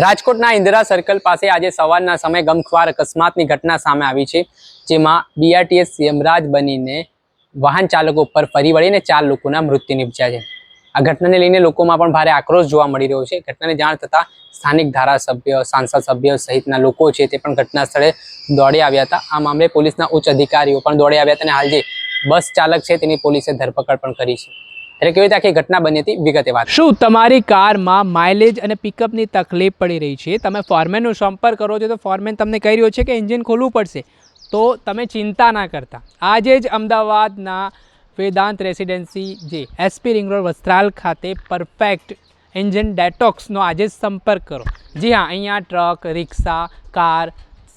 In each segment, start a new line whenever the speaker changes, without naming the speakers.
રાજકોટના ઇન્દિરા સર્કલ પાસે આજે સવારના સમયે ગમખ્વાર અકસ્માતની ઘટના સામે આવી છે, જેમાં બીઆરટીએસ યમરાજ બનીને વાહન ચાલકો ઉપર ફરી વળીને ચાર લોકોના મૃત્યુ નિપજ્યા છે. આ ઘટનાને લઈને લોકોમાં પણ ભારે આક્રોશ જોવા મળી રહ્યો છે. ઘટનાની જાણ થતાં સ્થાનિક ધારાસભ્ય, સાંસદ સભ્ય સહિતના લોકો છે તે પણ ઘટના સ્થળે દોડી આવ્યા હતા. આ મામલે પોલીસના ઉચ્ચ અધિકારીઓ પણ દોડી આવ્યા હતા અને હાલ જે બસ ચાલક છે તેની પોલીસે ધરપકડ પણ કરી છે. ત્યારે કેવી રીતે આખી ઘટના બની હતી? વિગતે વાત
શું તમારી કારમાં માઇલેજ અને પિકઅપની તકલીફ પડી રહી છે? તમે ફોરમેનનો સંપર્ક કરો છો તો ફોરમેન તમને કહી રહ્યો છે કે એન્જિન ખોલવું પડશે. તો તમે ચિંતા ના કરતા. આજે જ અમદાવાદના વેદાંત રેસિડેન્સી જે એસપી રિંગ રોડ વસ્ત્રાલ ખાતે પરફેક્ટ એન્જિન ડેટોક્સનો આજે જ સંપર્ક કરો. જી હા, અહીંયા ટ્રક રિક્ષા કાર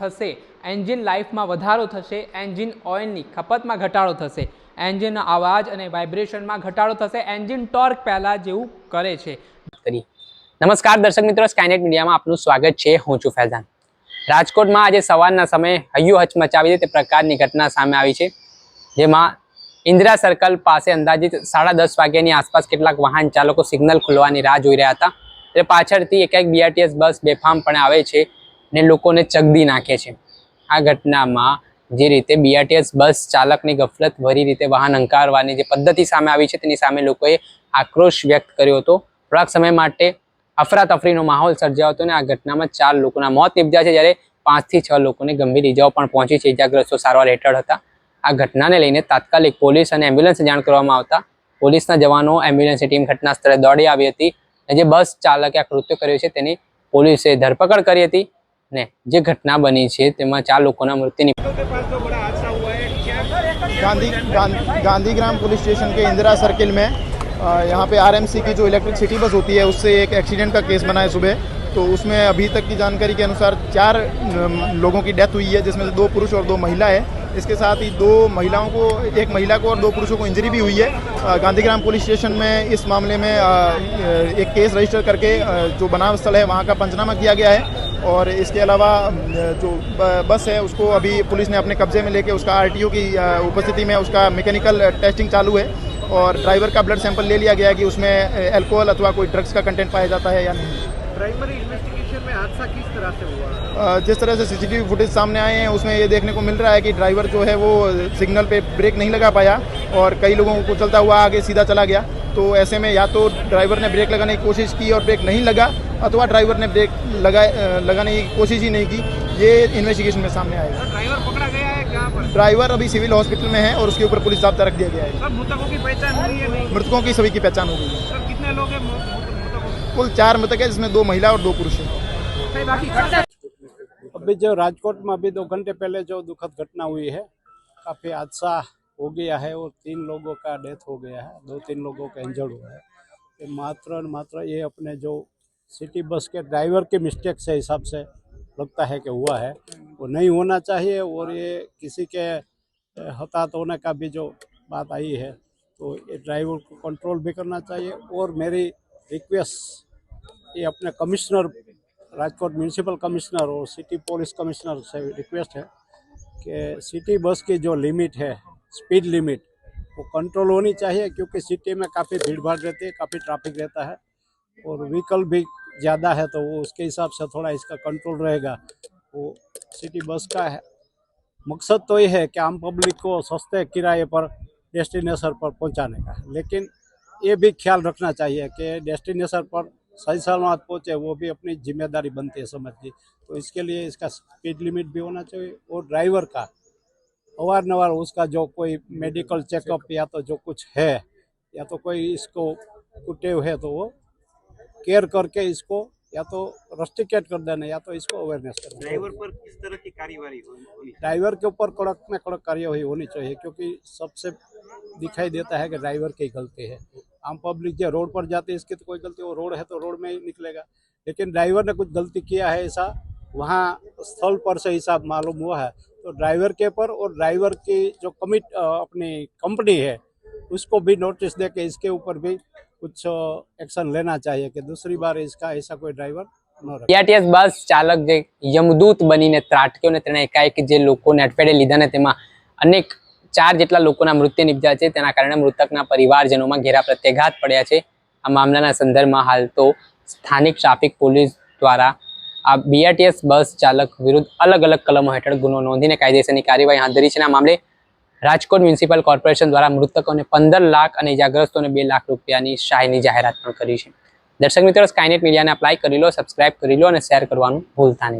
થશે. એન્જિન લાઈફમાં વધારો થશે. એન્જિન ઓઇલની ખપતમાં ઘટાડો થશે. એન્જિનના અવાજ અને વાઇબ્રેશનમાં ઘટાડો થશે. એન્જિન ટોર્ક પહેલાં જેવું કરે છે.
નમસ્કાર દર્શક મિત્રો સ્કાયનેટ મીડિયામાં આપનું સ્વાગત છે. હું છું ફૈઝાન. રાજકોટમાં આજે સવારના સમયે હૈયું હચ મચાવી તે પ્રકારની ઘટના સામે આવી છે. જેમાં ઇન્દિરા સર્કલ પાસે અંદાજિત સાડા દસ વાગ્યાની આસપાસ કેટલાક વાહન ચાલકો સિગ્નલ ખુલવાની રાહ જોઈ રહ્યા હતા. તે પાછળથી એક એક બીઆરટીએસ બસ બેફામપણે આવે છે. ને લોકોને ચગદી નાખે છે. આ ઘટનામાં જે રીતે બીઆરટીએસ બસ ચાલકની ગફલત ભરી રીતે વાહન હંકારવાની જે પદ્ધતિ સામે આવી છે, તેની સામે લોકોએ આક્રોશ વ્યક્ત કર્યો હતો. થોડાક સમય માટે અફરાતફરીનો માહોલ સર્જાયો હતો અને આ ઘટનામાં ચાર લોકોના મોત નિપજ્યા છે, જ્યારે પાંચથી છ લોકોને ગંભીર ઇજાઓ પણ પહોંચી છે. ઇજાગ્રસ્તો સારવાર હેઠળ હતા. આ ઘટનાને લઈને તાત્કાલિક પોલીસ અને એમ્બ્યુલન્સને જાણ કરવામાં આવતા. પોલીસના જવાનો એમ્બ્યુલન્સની ટીમ ઘટના સ્થળે દોડી આવી હતી અને જે બસ ચાલકે આ કૃત્ય કર્યું છે, તેની પોલીસે ધરપકડ કરી હતી. ને જે ઘટના બની છે તેમાં ચાર લોકોના મૃત્યુ
गांधी गां- गांधीग्राम पुलिस स्टेशन के इंदिरा सर्किल में अ, यहाँ पे आरएमसी की जो इलेक्ट्रिक सिटी बस होती है उससे एक एक्सीडेंट का केस बना है सुबह तो उसमें अभी तक की जानकारी के अनुसार चार अम, लोगों की डेथ हुई है जिसमें से दो पुरुष और दो महिला है इसके साथ ही दो महिलाओं को एक महिला को और दो पुरुषों को इंजरी भी हुई है अ, गांधीग्राम पुलिस स्टेशन में इस मामले में अ, एक केस रजिस्टर करके अ, जो बनाव स्थल है वहाँ का पंचनामा किया गया है और इसके अलावा जो बस है उसको अभी पुलिस ने अपने कब्जे में लेके उसका आरटीओ की उपस्थिति में उसका मैकेनिकल टेस्टिंग चालू है और ड्राइवर का ब्लड सैंपल ले लिया गया है कि उसमें अल्कोहल अथवा कोई ड्रग्स का कंटेंट पाया जाता है या नहीं।
प्राइमरी इन्वेस्टिगेशन में हादसा किस तरह से हुआ?
जिस तरह से सीसीटीवी फुटेज सामने आए हैं उसमें ये देखने को मिल रहा है कि ड्राइवर जो है वो सिग्नल पे ब्रेक नहीं लगा पाया और कई लोगों को चलता हुआ आगे सीधा चला गया। तो ऐसे में या तो ड्राइवर ने ब्रेक लगाने की कोशिश की और ब्रेक नहीं लगा अथवा ड्राइवर ने ब्रेक लगा लगाने की कोशिश ही नहीं की। ये इन्वेस्टिगेशन में सामने आएगा
ड्राइवर पकड़ा गया है कहाँ पर?
ड्राइवर अभी सिविल हॉस्पिटल में है और उसके ऊपर पुलिस जाब्ता रख दिया गया है।
मृतकों की पहचान हुई है
मृतकों की सभी की पहचान हो गई है।
कितने लोग हैं
कुल चार मृतक है जिसमें दो महिला और दो पुरुष हैं।
अभी जो राजकोट में अभी दो घंटे पहले जो दुखद घटना हुई है काफ़ी हादसा हो गया है और तीन लोगों का डेथ हो गया है। दो तीन लोगों का इंजर्ड हुआ है। ये मात्र मात्र ये अपने जो सिटी बस के ड्राइवर के मिस्टेक से हिसाब से लगता है कि हुआ है। वो नहीं होना चाहिए और ये किसी के हताहत होने का भी जो बात आई है तो ये ड्राइवर को कंट्रोल भी करना चाहिए। और मेरी रिक्वेस्ट ये अपने कमिश्नर राजकोट म्यूनसिपल कमिश्नर और सिटी पुलिस कमिश्नर से रिक्वेस्ट है कि सिटी बस की जो लिमिट है स्पीड लिमिट। वो कंट्रोल होनी चाहिए क्योंकि सिटी में काफ़ी भीड़ भाड़ रहती है, काफ़ी ट्रैफ़िक रहता है और व्हीकल भी ज़्यादा है तो वो उसके हिसाब से थोड़ा इसका कंट्रोल रहेगा। वो सिटी बस का है। मकसद तो ये है कि आम पब्लिक को सस्ते किराए पर डेस्टिनेशन पर पहुँचाने का। लेकिन ये भी ख्याल रखना चाहिए कि डेस्टिनेशन पर सही सलामत पहुँचे, वो भी अपनी ज़िम्मेदारी बनती है समझ की। तो इसके लिए इसका स्पीड लिमिट भी होना चाहिए और ड्राइवर का अवारनवार उसका जो कोई मेडिकल चेकअप या तो जो कुछ है या तो कोई इसको कुटेव है तो वो केयर करके इसको या तो रस्टिकेट कर देना या तो इसको अवेयरनेस कर
ड्राइवर पर किस तरह की कार्यवाही होनी
ड्राइवर के ऊपर कड़क में कड़क कार्यवाही होनी चाहिए क्योंकि सबसे दिखाई देता है कि ड्राइवर की गलती है। आम पब्लिक जो रोड पर जाती है इसकी तो कोई गलती वो रोड है तो रोड में ही निकलेगा। लेकिन ड्राइवर ने कुछ गलती किया है ऐसा वहाँ स्थल पर से हिसाब मालूम हुआ है तो ड्राइवर के पर और ड्राइवर की जो कमिट अ, अपनी कंपनी है उसको भी नोटिस दे के इसके ऊपर भी कुछ एक्शन लेना चाहिए कि दूसरी बार इसका ऐसा कोई ड्राइवर न रखे
બીઆરટીએસ બસ ચાલક જે યમદૂત બનીને ત્રાટક્યો ને તેણે એકાએક જે લોકોને અડફેટે લીધા ને તેમાં અનેક ચાર જેટલા લોકોના મૃત્યુ નિપજ્યા છે તેના કારણે મૃતકના પરિવારજનોમાં ઘેરા પ્રત્યાઘાત પડ્યા છે આ મામલાના સંદર્ભમાં હાલ તો સ્થાનિક ટ્રાફિક પોલીસ દ્વારા આ બીઆરટીએસ બસ ચાલક વિરુદ્ધ અલગ અલગ કલમો હેઠળ ગુનો નોંધીને કાયદેસરની કાર્યવાહી હાથ ધરી છે. આ મામલે રાજકોટ મ્યુનિસિપલ કોર્પોરેશન દ્વારા મૃતકોને પંદર લાખ અને ઇજાગ્રસ્તોને બે લાખ રૂપિયાની સહાયની જાહેરાત પણ કરી છે. દર્શક મિત્રો સ્કાયનેટ મીડિયાને અપ્લાય કરી લો સબસ્ક્રાઇબ કરી લો અને શેર કરવાનું ભૂલતા નહીં.